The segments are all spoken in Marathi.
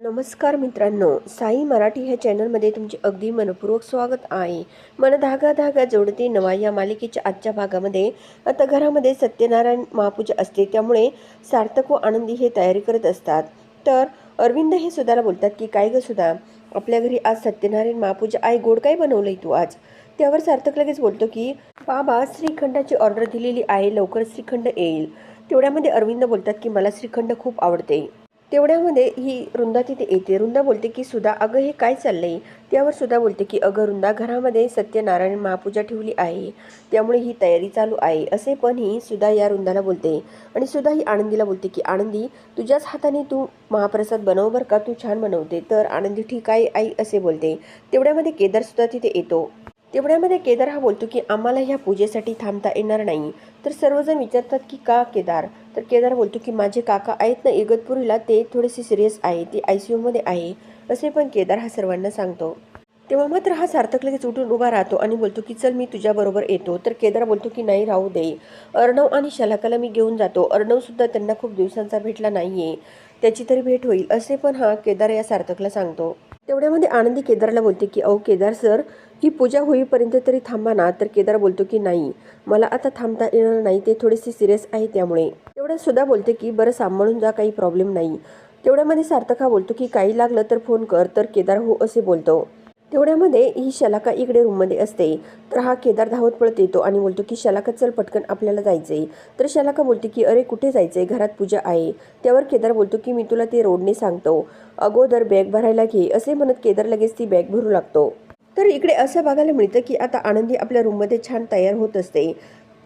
नमस्कार मित्रांनो साई मराठी ह्या चॅनलमध्ये तुमचे अगदी मनपूर्वक स्वागत आहे. मन धागा धागा जोडते नवा या मालिकेच्या आजच्या भागामध्ये. आता घरामध्ये सत्यनारायण महापूजा असते त्यामुळे सार्थक व आनंदी हे तयारी करत असतात. तर अरविंद हे सुधाला बोलतात की काय ग सुधा आपल्या घरी आज सत्यनारायण महापूजा आई गोड काय बनवलंय तू आज? त्यावर सार्थक लगेच बोलतो की बाबा श्रीखंडाची ऑर्डर दिलेली आहे लवकर श्रीखंड येईल. तेवढ्यामध्ये अरविंद बोलतात की मला श्रीखंड खूप आवडते. तेवढ्यामध्ये ही रुंदा तिथे येते. रुंदा बोलते की सुधा अगं हे काय चाललंय? त्यावर सुधा बोलते की अगं रुंदा घरामध्ये सत्यनारायण महापूजा ठेवली आहे. त्यामुळे ही तयारी चालू आहे. असे पण ही सुधा या रुंदाला बोलते. आणि सुधा ही आनंदीला बोलते की आनंदी तुझ्याच हाताने तू महाप्रसाद बनव बरं का? तू छान बनवते. तर आनंदी ठीक आहे आई असे बोलते. तेवढ्यामध्ये केदार सुद्धा तिथे येतो. तेवढ्यामध्ये केदार हा बोलतो की आम्हाला ह्या पूजेसाठी थांबता येणार नाही. तर सर्वजण विचारतात की का केदार? तर केदार बोलतो की माझे काका आहेत ना इगतपुरीला ते थोडेसे सिरियस आहे ते आय सी यूमध्ये आहे असे पण केदार हा सर्वांना सांगतो. तेव्हा मात्र हा सार्थक लगेच उठून उभा राहतो आणि बोलतो की चल मी तुझ्याबरोबर येतो. तर केदार बोलतो की नाही राहू दे. अर्णव आणि शलाकाला मी घेऊन जातो. अर्णवसुद्धा त्यांना खूप दिवसांचा भेटला नाही आहे त्याची तरी भेट होईल. असे पण हा केदार या सार्थकला सांगतो. तेवढ्यामध्ये आनंदी केदारला बोलते की अहो केदार सर ही पूजा होईपर्यंत तरी थांबा ना. तर केदार बोलतो की नाही मला आता थांबता येणार नाही ते थोडेसे सिरियस आहे त्यामुळे. तेवढ्यात सुद्धा बोलते की बरं सांभाळून जा काही प्रॉब्लेम नाही. तेवढ्यामध्ये सार्थक हा बोलतो की काही लागलं तर फोन कर. तर केदार हो असे बोलतो. तेवढ्यामध्ये ही शलाका इकडे रूममध्ये असते. तर हा केदार धावत पळत येतो आणि बोलतो की शलाका चल पटकन आपल्याला जायचंय तर शलाका बोलते की अरे कुठे जायचंय घरात पूजा आहे. त्यावर केदार बोलतो की मी तुला ते रोडने सांगतो. अगोदर बॅग भरायला घे. असे म्हणत केदार लगेच ती बॅग भरू लागतो. तर इकडे असं बघायला मिळतं की आता आनंदी आपल्या रूममध्ये छान तयार होत असते.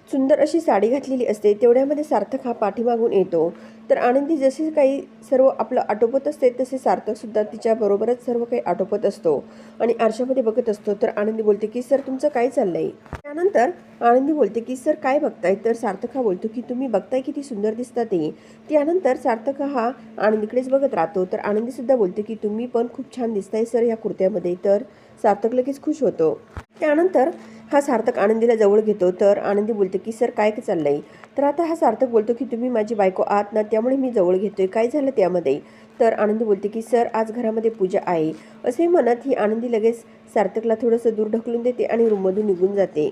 सुंदर अशी साडी घातलेली असते तेवढ्यामध्ये सार्थक हा पाठीमागून येतो. तर आनंदी जसे काही सर्व आपलं आटोपत असते तसे सार्थकसुद्धा तिच्याबरोबरच सर्व काही आटोपत असतो आणि आरशामध्ये बघत असतो. तर आनंदी बोलते की सर तुमचं काय चाललंय? त्यानंतर आनंदी बोलते की सर काय बघताय? तर सार्थक हा बोलतो की तुम्ही बघताय किती सुंदर दिसतात ते. त्यानंतर सार्थक हा आनंदीकडेच बघत राहतो. तर आनंदीसुद्धा बोलते की तुम्ही पण खूप छान दिसताय सर या कुर्त्यामध्ये. तर सार्थक लगेच खुश होतो. त्यानंतर हा सार्थक आनंदीला जवळ घेतो. तर आनंदी बोलते की सर काय चाललंय? तर आता हा सार्थक बोलतो की तुम्ही माझी बायको आहात ना त्यामुळे मी जवळ घेतोय. काय झालं त्यामध्ये? तर आनंदी बोलते की सर आज घरामध्ये पूजा आहे. असे म्हणत ही आनंदी लगेच सार्थकला थोडंसं दूर ढकलून देते आणि रूममधून निघून जाते.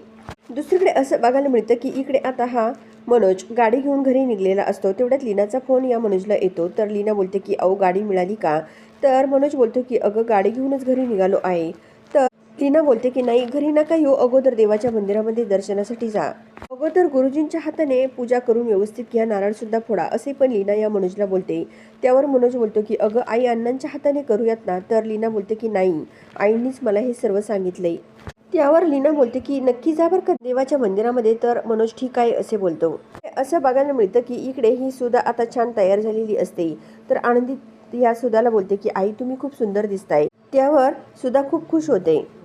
दुसरीकडे असं बघायला मिळतं की इकडे आता हा मनोज गाडी घेऊन घरी निघलेला असतो. तेवढ्यात लीनाचा फोन या मनोजला येतो. तर लीना बोलते की अहो गाडी मिळाली का? तर मनोज बोलतो की अगं गाडी घेऊनच घरी निघालो आहे. तर लीना बोलते की नाही घरी नका येऊ. अगोदर देवाच्या मंदिरामध्ये दर्शनासाठी जा. अगोदर गुरुजींच्या हाताने पूजा करून व्यवस्थित घ्या. नारळ सुद्धा फोडा. असे पण लीना या मनोजला बोलते. त्यावर मनोज बोलतो की अगं आई अण्णांच्या हाताने करूयात ना. तर लीना बोलते की नाही आईंनीच मला हे सर्व सांगितले. त्यावर लीना बोलते की नक्की जा बरं का देवाच्या मंदिरामध्ये. तर मनोज ठीक आहे असे बोलतो. असं बघायला मिळतं की इकडे ही सुद्धा आता छान तयार झालेली असते. तर आनंदित या सुधाला बोलते की आई तुम्ही खूप सुंदर दिसताय. त्यावर सुद्धा खूप खुश होते.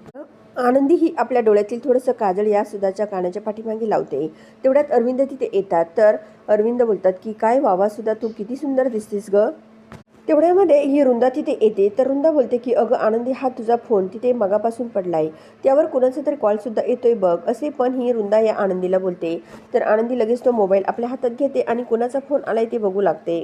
आनंदी ही आपल्या डोळ्यातील थोडंसं काजळ या सुधाच्या कानाच्या पाठीमागे लावते. तेवढ्यात अरविंद तिथे येतात. तर अरविंद बोलतात की काय वावा सुद्धा तू किती सुंदर दिसतेस ग. तेवढ्यामध्ये ही रुंदा तिथे येते. तर रुंदा बोलते की अगं आनंदी हा तुझा फोन तिथे मगापासून आहे त्यावर कुणाचा तरी कॉलसुद्धा येतोय बघ. असे पण ही रुंदा या आनंदीला बोलते. तर आनंदी लगेच तो मोबाईल आपल्या हातात घेते आणि कुणाचा फोन आलाय ते बघू लागते.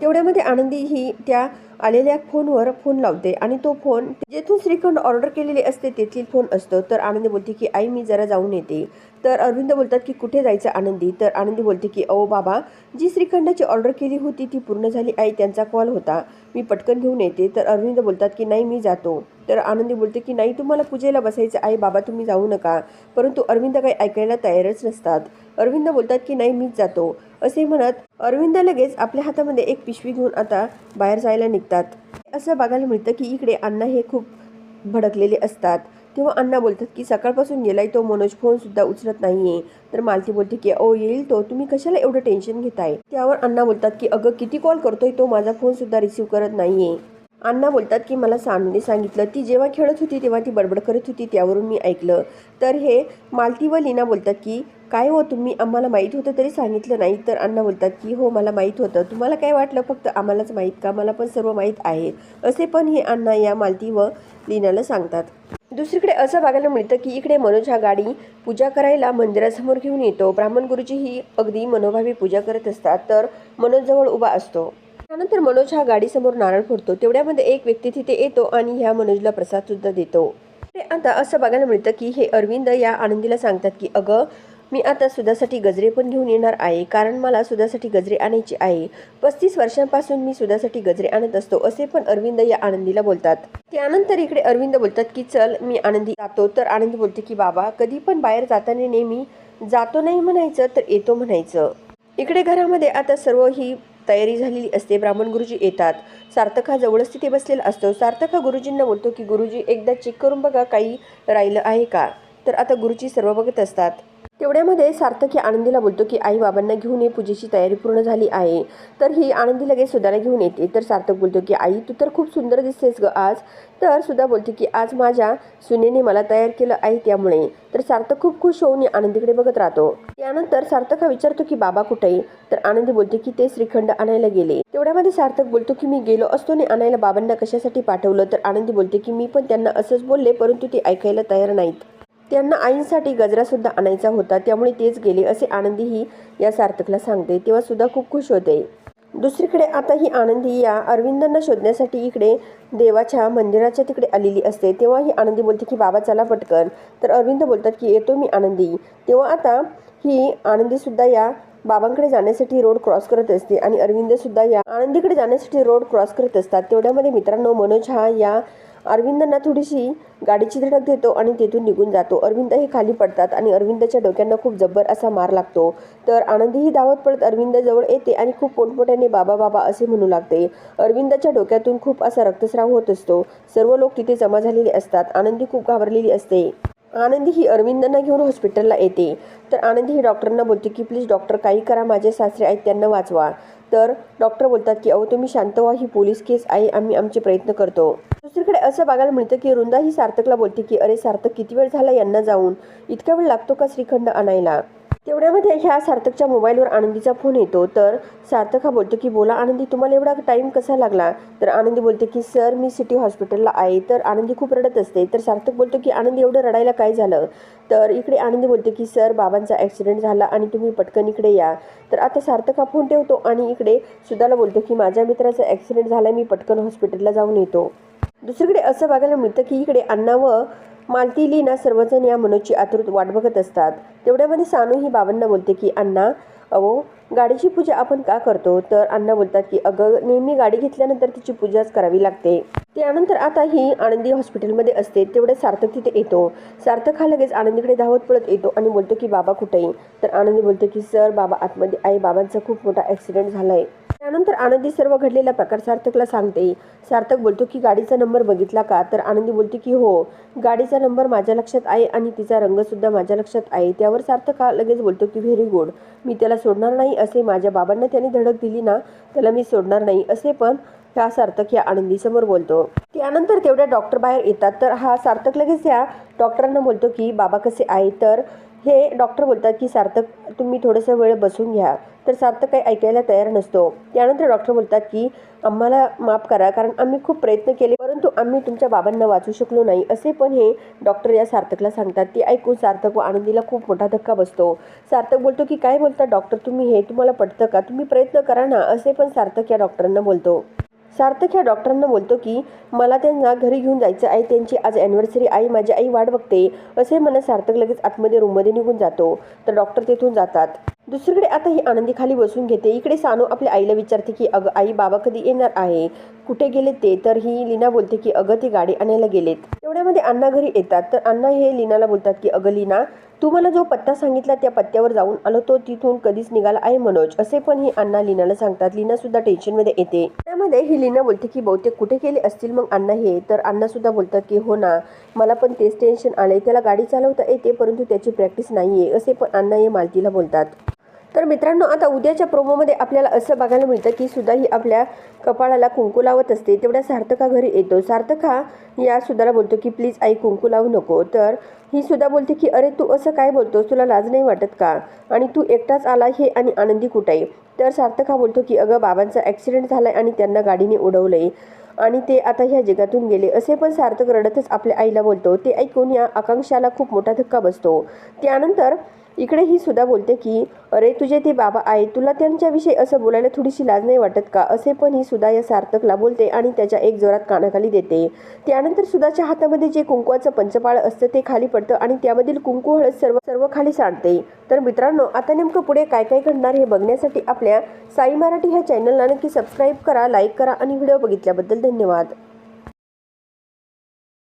तेवढ्यामध्ये आनंदी ही त्या आलेल्या फोनवर फोन लावते आणि तो फोन जेथून श्रीखंड ऑर्डर केलेले असते तेथील फोन असतो. तर आनंदी बोलते की आई मी जरा जाऊन येते. तर अरविंद बोलतात की कुठे जायचं आनंदी? तर आनंदी बोलते की अहो बाबा जी श्रीखंडाची ऑर्डर केली होती ती पूर्ण झाली. आई त्यांचा कॉल होता. मी पटकन घेऊन येते. तर अरविंद बोलतात की नाही मी जातो. तर आनंदी बोलते की नाही तुम्हाला पूजेला बसायचं आहे. बाबा तुम्ही जाऊ नका. परंतु अरविंद काही ऐकायला तयारच नसतात. अरविंद बोलतात की नाही मीच जातो. असे म्हणत अरविंद लगेच आपल्या हातामध्ये एक पिशवी घेऊन आता बाहेर जायला निघतात. असं बघायला मिळतं की इकडे अण्णा हे खूप भडकलेले असतात. तेव्हा अण्णा बोलतात की सकाळपासून गेलाय तो मनोज फोनसुद्धा उचलत नाही आहे तर मालती बोलते की ओ येईल तो. तुम्ही कशाला एवढं टेन्शन घेताय? त्यावर अण्णा बोलतात की अगं किती कॉल करतोय तो? माझा फोनसुद्धा रिसीव्ह करत आहे अण्णा बोलतात की मला सानूने सांगितलं ती जेव्हा खेळत होती तेव्हा ती बडबड करत होती त्यावरून मी ऐकलं. तर हे मालती व लीना बोलतात की काय हो तुम्ही? आम्हाला माहीत होतं तरी सांगितलं नाही. तर अण्णा बोलतात की हो मला माहीत होतं. तुम्हाला काय वाटलं? फक्त आम्हालाच माहीत का? मला पण सर्व माहीत आहे. असे पण हे अण्णा या मालती व लीनाला सांगतात. दुसरीकडे असं बघायला मिळतं की इकडे मनोज हा गाडी पूजा करायला मंदिरासमोर घेऊन येतो. ब्राह्मण गुरुजी ही अगदी मनोभावी पूजा करत असतात तर मनोज जवळ उभा असतो. त्यानंतर मनोज हा गाडीसमोर नारळ फोडतो. तेवढ्यामध्ये एक व्यक्ती तिथे येतो आणि ह्या मनोजला प्रसाद सुद्धा देतो. ते आता असं बघायला मिळतं की हे अरविंद या आनंदीला सांगतात की अगं मी आता सुधासाठी गजरे पण घेऊन येणार आहे कारण मला सुधासाठी गजरे आणायची आहे. पस्तीस वर्षांपासून मी सुधासाठी गजरे आणत असतो असे पण अरविंद या आनंदीला बोलतात. त्यानंतर इकडे अरविंद बोलतात की चल मी आनंदी जातो. तर आनंदी बोलते की बाबा कधी पण बाहेर जाताना नेहमी जातो नाही म्हणायचं तर येतो म्हणायचं. इकडे घरामध्ये आता सर्व ही तयारी झालेली असते. ब्राह्मण गुरुजी येतात. सार्थक हा जवळच तिथे बसलेला असतो. सार्थक हा गुरुजींना बोलतो की गुरुजी एकदा चेक करून बघा काही राहिलं आहे का? तर आता गुरुजी सर्व बघत असतात. तेवढ्यामध्ये सार्थक ही आनंदीला बोलतो की आई बाबांना घेऊन ये पूजेची तयारी पूर्ण झाली आहे. तर ही आनंदी लगेच सुधाला घेऊन येते. तर सार्थक बोलतो की आई तू तर खूप सुंदर दिसतेस ग आज. तर सुद्धा बोलते की आज माझ्या सुनेने मला तयार केलं आहे त्यामुळे. तर सार्थक खूप खुश होऊन आनंदीकडे बघत राहतो. त्यानंतर सार्थक हा विचारतो की बाबा कुठे तर आनंदी बोलते की ते श्रीखंड आणायला गेले. तेवढ्यामध्ये सार्थक बोलतो की मी गेलो असतो ने आणायला बाबांना कशासाठी पाठवलं? तर आनंदी बोलते की मी पण त्यांना असंच बोलले परंतु ते ऐकायला तयार नाहीत. त्यांना आईंसाठी गजरासुद्धा आणायचा होता त्यामुळे तेच गेले असे आनंदीही या सार्थकला सांगते. तेव्हा सुद्धा खूप खुश होते. दुसरीकडे आता ही आनंदी या अरविंदांना शोधण्यासाठी इकडे देवाच्या मंदिराच्या तिकडे आलेली असते. तेव्हा ही आनंदी बोलते की बाबा चला पटकन. तर अरविंद बोलतात की येतो मी आनंदी. तेव्हा आता ही आनंदीसुद्धा या बाबांकडे जाण्यासाठी रोड क्रॉस करत असते आणि अरविंदसुद्धा या आनंदीकडे जाण्यासाठी रोड क्रॉस करत असतात. तेवढ्यामध्ये मित्रांनो मनोज हा या अरविंदांना थोडीशी गाडीची धडक देतो आणि तेथून निघून जातो. अरविंद हे खाली पडतात आणि अरविंदच्या डोक्यांना खूप जब्बर असा मार लागतो. तर आनंदीही धावत पडत अरविंदाजवळ येते आणि खूप पोटपोट्याने बाबा बाबा असे म्हणू लागते. अरविंदाच्या डोक्यातून खूप असा रक्तस्राव होत असतो. सर्व लोक तिथे जमा झालेले असतात. आनंदी खूप घाबरलेली असते. आनंदी ही अरविंदांना घेऊन हॉस्पिटलला येते. तर आनंदी ही डॉक्टरांना बोलते की प्लीज डॉक्टर काही करा. माझे सासरे आहेत त्यांना वाचवा. तर डॉक्टर बोलतात की अहो तुम्ही शांत व्हा. ही पोलीस केस आहे. आम्ही आमचे प्रयत्न करतो. दुसरीकडे असं बघायला मिळतं की रुंदा ही सार्थकला बोलते की अरे सार्थक किती वेळ झाला यांना जाऊन? इतका वेळ लागतो का श्रीखंड आणायला? तेवढ्यामध्ये ह्या सार्थकच्या मोबाईलवर आनंदीचा फोन येतो. तर सार्थक हा बोलतो की बोला आनंदी तुम्हाला एवढा टाईम कसा लागला? तर आनंदी बोलते की सर मी सिटी हॉस्पिटलला आहे. तर आनंदी खूप रडत असते. तर सार्थक बोलतो की आनंदी एवढं रडायला काय झालं? तर इकडे आनंदी बोलते की सर बाबांचा ॲक्सिडेंट झाला आणि तुम्ही पटकन इकडे या. तर आता सार्थक हा फोन ठेवतो आणि इकडे सुधाला बोलतो की माझ्या मित्राचा ॲक्सिडेंट झाला मी पटकन हॉस्पिटलला जाऊन येतो. दुसरीकडे असं बघायला मिळतं की इकडे अण्णा व मालती लीना सर्वजण या मनोजची आतुरत वाट बघत असतात. तेवढ्यामध्ये सानू ही बाबांना बोलते की अण्णा अहो गाडीची पूजा आपण का करतो? तर अण्णा बोलतात की अगं नेहमी गाडी घेतल्यानंतर तिची पूजाच करावी लागते. त्यानंतर आता ही आनंदी हॉस्पिटलमध्ये असते तेवढ्या सार्थक तिथे येतो. सार्थक हा लगेच आनंदीकडे धावत पळत येतो आणि बोलतो की बाबा कुठे तर आनंदी बोलतो की सर बाबा आतमध्ये आई बाबांचा खूप मोठा ॲक्सिडेंट झाला आहे त्यानंतर आनंदी सर्व घडलेला प्रकार सार्थकला सांगते. सार्थक बोलतो की गाडीचा नंबर बघितला का? तर आनंदी बोलते की हो गाडीचा नंबर माझ्या लक्षात आहे आणि तिचा रंगसुद्धा माझ्या लक्षात आहे. त्यावर सार्थक हा लगेच बोलतो की व्हेरी गुड मी त्याला सोडणार नाही असे माझ्या बाबांना त्याने धडक दिली ना त्याला मी सोडणार नाही असे पण ह्या सार्थक या आनंदीसमोर बोलतो. त्यानंतर तेवढ्या डॉक्टर बाहेर येतात. तर हा सार्थक लगेच या डॉक्टरांना बोलतो की बाबा कसे आहे तर हे डॉक्टर बोलतात की सार्थक तुम्ही थोडंसं वेळ बसून घ्या. तर सार्थक काही ऐकायला तयार नसतो. त्यानंतर डॉक्टर बोलतात की आम्हाला माफ करा कारण आम्ही खूप प्रयत्न केले परंतु आम्ही तुमच्या बाबांना वाचू शकलो नाही. असे पण हे डॉक्टर या सार्थकला सांगतात. ते ऐकून सार्थक व आनंदीला खूप मोठा धक्का बसतो. सार्थक बोलतो की काय बोलता डॉक्टर तुम्ही हे तुम्हाला पटतं का? तुम्ही प्रयत्न करा ना असे पण सार्थक या डॉक्टरांना बोलतो. सार्थक ह्या डॉक्टरांना बोलतो की मला त्यांना घरी घेऊन जायचं आहे. त्यांची आज ॲनिव्हर्सरी आई माझी आई वाट बघते. असे म्हणत सार्थक लगेच आतमध्ये रूममध्ये निघून जातो. तर डॉक्टर तेथून जातात. दुसरीकडे आता ही आनंदी खाली बसून घेते. इकडे सानू आपल्या आईला विचारते की अगं आई बाबा कधी येणार आहे? कुठे गेले ते? तर ही लीना बोलते की अगं ते गाडी आणायला गेलेत. तेवढ्यामध्ये अण्णा घरी येतात. तर अण्णा हे लीनाला बोलतात की अगं लीना तू मला जो पत्ता सांगितला त्या पत्त्यावर जाऊन आलो तो तिथून कधीच निघाला आहे मनोज. असे पण ही अण्णा लीनाला सांगतात. लीना सुद्धा टेन्शनमध्ये येते. त्यामध्ये ही लीना बोलते की बहुतेक कुठे गेले असतील मग अण्णा हे? तर अण्णा सुद्धा बोलतात की हो ना मला पण तेच टेन्शन आले त्याला गाडी चालवता येते परंतु त्याची प्रॅक्टिस नाहीये. असे पण अण्णा हे मालतीला बोलतात. तर मित्रांनो आता उद्याच्या प्रोमोमध्ये आपल्याला असं बघायला मिळतं की सुद्धा ही आपल्या कपाळाला कुंकू लावत असते. तेवढ्या सार्थका घरी येतो. सार्थक हा या सुद्धाला बोलतो की प्लीज आई कुंकू लावू नको. तर ही सुद्धा बोलते की अरे तू असं काय बोलतोस? तुला लाज नाही वाटत का? आणि तू एकटाच आला हे आणि आनंदी कुठे आहे? तर सार्थक हा बोलतो की अगं बाबांचा ॲक्सिडेंट झालाय आणि त्यांना गाडीने उडवलंय आणि ते आता ह्या जगातून गेले. असे पण सार्थक रडतच आपल्या आईला बोलतो. ते ऐकून या आकांक्षाला खूप मोठा धक्का बसतो. त्यानंतर इकडे ही सुद्धा बोलते की अरे तुझे ते बाबा आहे तुला त्यांच्याविषयी असं बोलायला थोडीशी लाज नाही वाटत का? असे पण ही सुद्धा या सार्थकला बोलते आणि त्याच्या एक जोरात कानाखाली देते. त्यानंतर सुधाच्या हातामध्ये जे कुंकवाचं पंचपाळ असतं ते खाली पडतं आणि त्यामधील कुंकू हळद सर्व सर्व खाली सांडते. तर मित्रांनो आता नेमकं पुढे काय काय घडणार हे बघण्यासाठी आपल्या साई मराठी ह्या चॅनलला नक्की सबस्क्राईब करा लाईक करा आणि व्हिडिओ बघितल्याबद्दल धन्यवाद.